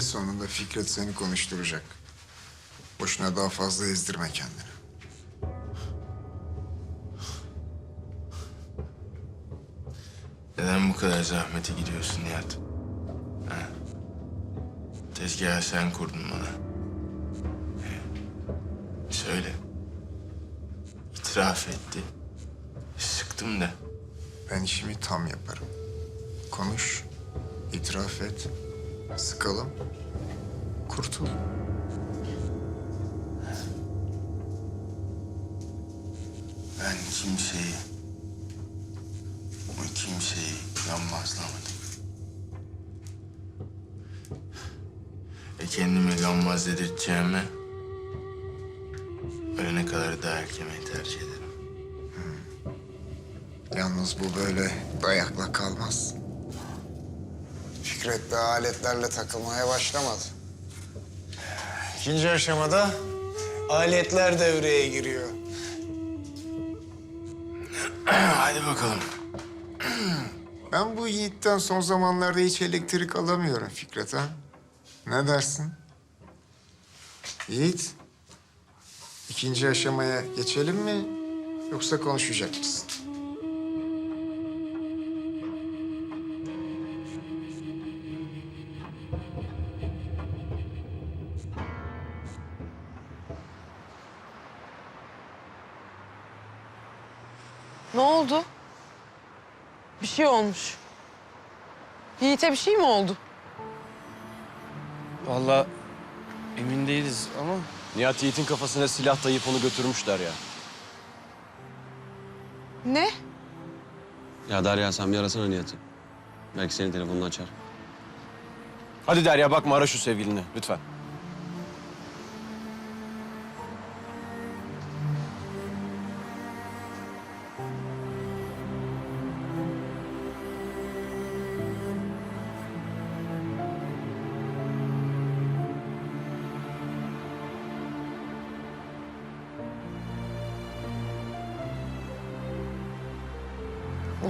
Eninde sonunda Fikret seni konuşturacak. Boşuna daha fazla ezdirme kendini. Neden bu kadar zahmete gidiyorsun Nihat? Ha? Tezgahı sen kurdun bana. He. Söyle. İtiraf etti. Sıktım da. Ben işimi tam yaparım. Konuş, itiraf et, sıkalım, kurtul. Ben kimseyi, o kimseyi gammazlamadım. E kendimi gammaz dedirteceğime ölene kadar daha erkemeyi tercih ederim. Yalnız bu böyle dayakla kalmaz. Fikret de aletlerle takılmaya başlamadı. İkinci aşamada aletler devreye giriyor. Hadi bakalım. Ben bu Yiğit'ten son zamanlarda hiç elektrik alamıyorum Fikret ha. Ne dersin? Yiğit, ikinci aşamaya geçelim mi yoksa konuşacak mısın? Ne oldu? Bir şey olmuş. Yiğit'e bir şey mi oldu? Vallahi emin değiliz ama... Nihat Yiğit'in kafasına silah dayayıp onu götürmüşler ya. Ne? Ya Derya sen bir arasana Nihat'ı. Belki senin telefonunu açar. Hadi Derya bakma ara şu sevgilini lütfen.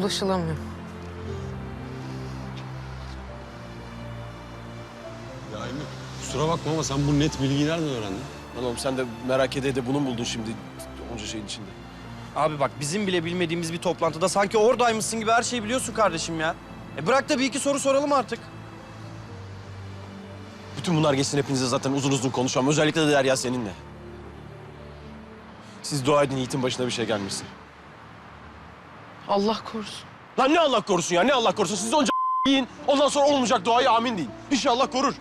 Ulaşılamıyor. Ya Emre kusura bakma ama sen bu net bilgiyi nereden öğrendin? Lan oğlum sen de merak ede de bunu buldun şimdi onca şeyin içinde? Abi bak bizim bile bilmediğimiz bir toplantıda sanki oradaymışsın gibi her şeyi biliyorsun kardeşim ya. E bırak da bir iki soru soralım artık. Bütün bunlar geçsin hepinize zaten uzun uzun konuşamam. Özellikle de Derya seninle. Siz dua edin Yiğit'in başına bir şey gelmesin. Allah korusun. Lan ne Allah korusun ya ne Allah korusun. Siz onca yiyin ondan sonra olmayacak duayı amin deyin. İnşallah korur.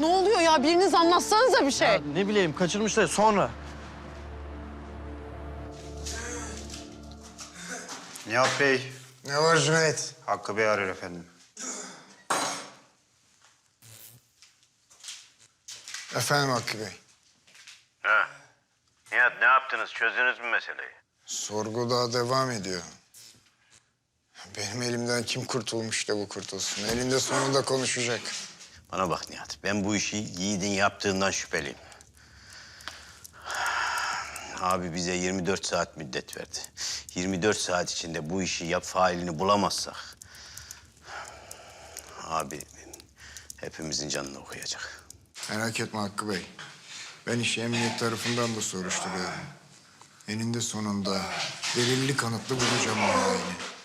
Ne oluyor ya? Biriniz anlatsanıza bir şey. Ya ne bileyim kaçırmışlar sonra. Nihat Bey, Ne var Cüneyt? Hakkı Bey arıyor efendim. Efendim Hakkı Bey. Ha. Nihat ne yaptınız? Çözdünüz mü meseleyi? Sorgu daha devam ediyor. Benim elimden kim kurtulmuş da bu kurtulsun. Elinde sonunda konuşacak. Bana bak Nihat, ben bu işi Yiğit'in yaptığından şüpheliyim. Abi bize 24 saat müddet verdi. 24 saat içinde bu işi yap failini bulamazsak... Abi hepimizin canını okuyacak. Merak etme Hakkı Bey. Ben işi emniyet tarafından da soruşturuyorum. Eninde sonunda delilli kanıtlı bulacağım o haini.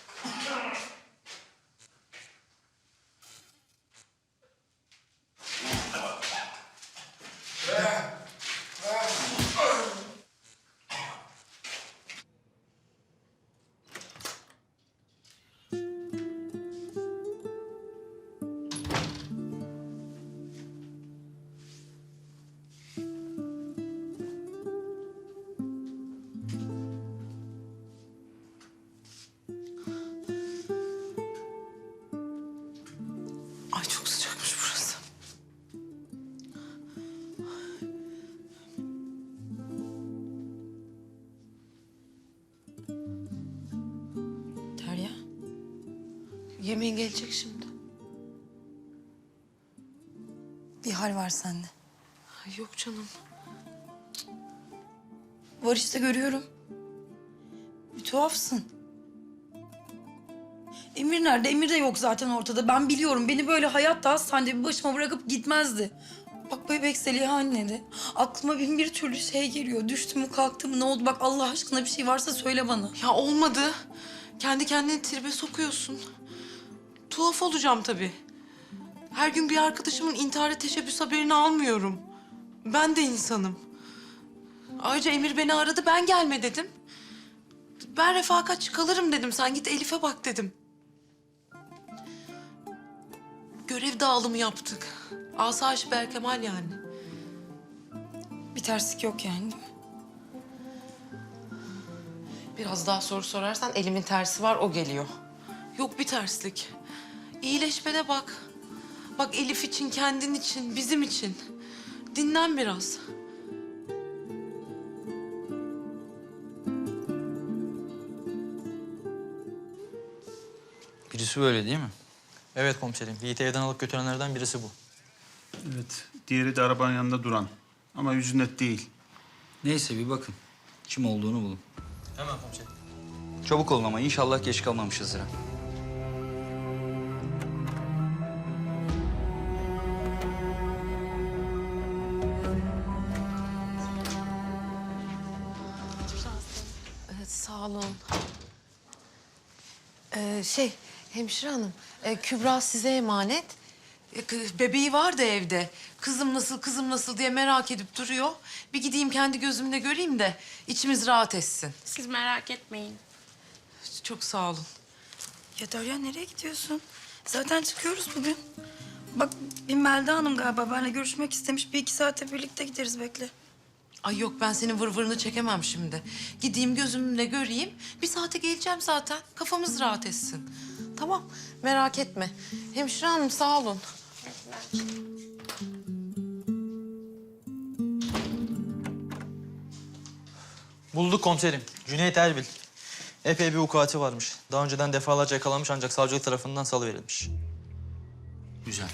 Yemeğin gelecek şimdi. Bir hal var sende. Ay yok canım. Var işte görüyorum. Bir tuhafsın. Emir nerede? Emir de yok zaten ortada. Ben biliyorum. Beni böyle hayatta hastanede bir başıma bırakıp gitmezdi. Bak bebek Zeliha annede. Aklıma bin bir türlü şey geliyor. Düştü mü kalktı mı ne oldu? Bak Allah aşkına bir şey varsa söyle bana. Ya olmadı. Kendi kendini tribe sokuyorsun. Tuhaf olacağım tabii. Her gün bir arkadaşımın intihara teşebbüs haberini almıyorum. Ben de insanım. Ayrıca Emir beni aradı, ben gelme dedim. Ben refakatçi kalırım dedim, sen git Elif'e bak dedim. Görev dağılımı yaptık. Asayiş Berkemal yani. Bir terslik yok yani değil mi? Biraz daha soru sorarsan elimin tersi var, o geliyor. Yok bir terslik. İyileşmene bak. Bak Elif için, kendin için, bizim için. Dinlen biraz. Birisi böyle değil mi? Evet komiserim. Yiğit'i evden alıp götürenlerden birisi bu. Evet. Diğeri de arabanın yanında duran. Ama yüzü net değil. Neyse bir bakın. Kim olduğunu bulun. Hemen komiserim. Çabuk olun ama inşallah geç kalmamışızdır. ha. Ee, şey, hemşire hanım, e, Kübra size emanet. E, kı- bebeği var da evde. Kızım nasıl, kızım nasıl diye merak edip duruyor. Bir gideyim kendi gözümle göreyim de içimiz rahat etsin. Siz merak etmeyin. Çok sağ olun. Ya Derya nereye gidiyorsun? Zaten çıkıyoruz bugün. Bak bir Melda Hanım galiba benimle görüşmek istemiş. Bir iki saate birlikte gideriz bekle. Ay yok ben senin vırvırını çekemem şimdi. Gideyim gözümle göreyim. Bir saate geleceğim zaten. Kafamız rahat etsin. Tamam merak etme. Hemşire hanım sağ olun. Bulduk komiserim. Cüneyt Erbil. Epey bir vukuatı varmış. Daha önceden defalarca yakalanmış ancak savcılık tarafından salıverilmiş. Güzel.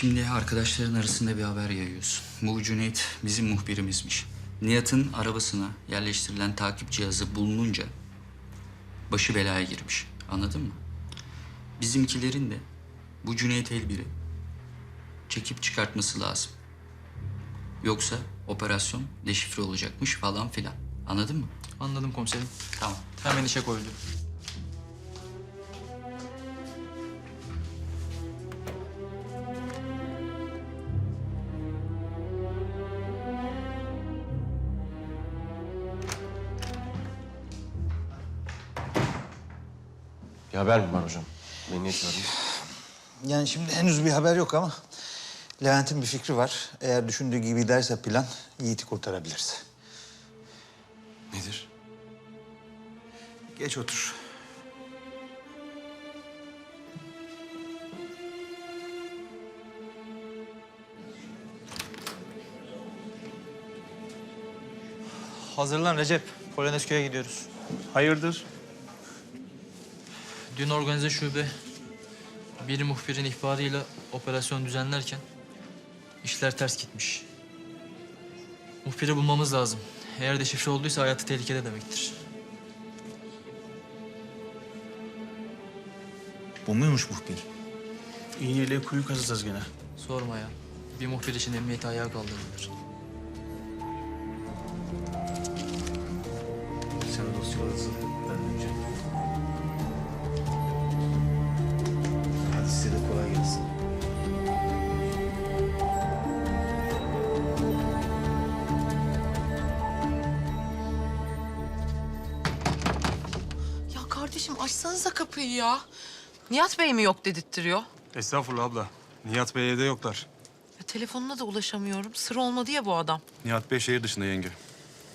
Şimdi arkadaşların arasında bir haber yayıyorsun. Bu Cüneyt bizim muhbirimizmiş. Nihat'ın arabasına yerleştirilen takip cihazı bulununca başı belaya girmiş. Anladın mı? Bizimkilerin de bu Cüneyt Elbir'i çekip çıkartması lazım. Yoksa operasyon deşifre olacakmış falan filan. Anladın mı? Anladım komiserim. Tamam. Hemen işe koyuldu. Haber mi var hocam? Emniyet var? Yani şimdi henüz bir haber yok ama Levent'in bir fikri var. Eğer düşündüğü gibi giderse plan Yiğit'i kurtarabiliriz. Nedir? Geç otur. Hazırlan Recep. Polonezköy'e gidiyoruz. Hayırdır? Dün organize şube bir muhbirin ihbarıyla operasyon düzenlerken işler ters gitmiş. Muhbiri bulmamız lazım. Eğer deşifre olduysa hayatı tehlikede demektir. Bu muymuş muhbir? İğneyle kuyu kazacağız gene. Sorma ya. Bir muhbir için emniyeti ayağa kaldırılır. Açsanıza kapıyı ya. Nihat Bey mi yok dedirttiriyor? Estağfurullah abla. Nihat Bey evde yoklar. Ya telefonuna da ulaşamıyorum. Sır olmadı ya bu adam. Nihat Bey şehir dışında yenge.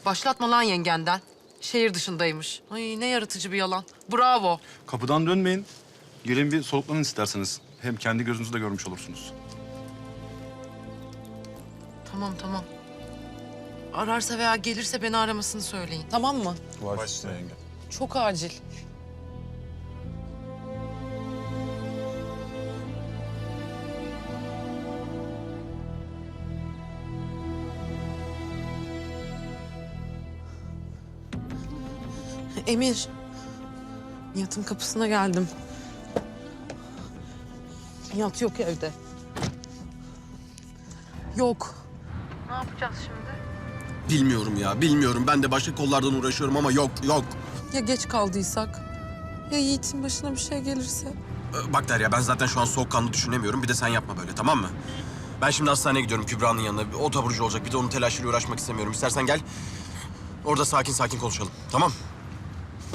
Başlatma lan yengenden. Şehir dışındaymış. Ay ne yaratıcı bir yalan. Bravo. Kapıdan dönmeyin. Gelin bir soluklanın isterseniz. Hem kendi gözünüzle görmüş olursunuz. Tamam tamam. Ararsa veya gelirse beni aramasını söyleyin. Tamam mı? Var üstüne yenge. Çok acil. Emir. Nihat'ın kapısına geldim. Nihat yok evde. Yok. Ne yapacağız şimdi? Bilmiyorum ya, bilmiyorum. Ben de başka kollardan uğraşıyorum ama yok, yok. Ya geç kaldıysak? Ya Yiğit'in başına bir şey gelirse? Ee, Bak Derya, ben zaten şu an soğukkanlı düşünemiyorum. Bir de sen yapma böyle, tamam mı? Ben şimdi hastaneye gidiyorum Kübra'nın yanına. Bir- O taburcu olacak. Bir de onun telaşıyla uğraşmak istemiyorum. İstersen gel. Orada sakin sakin konuşalım. Tamam?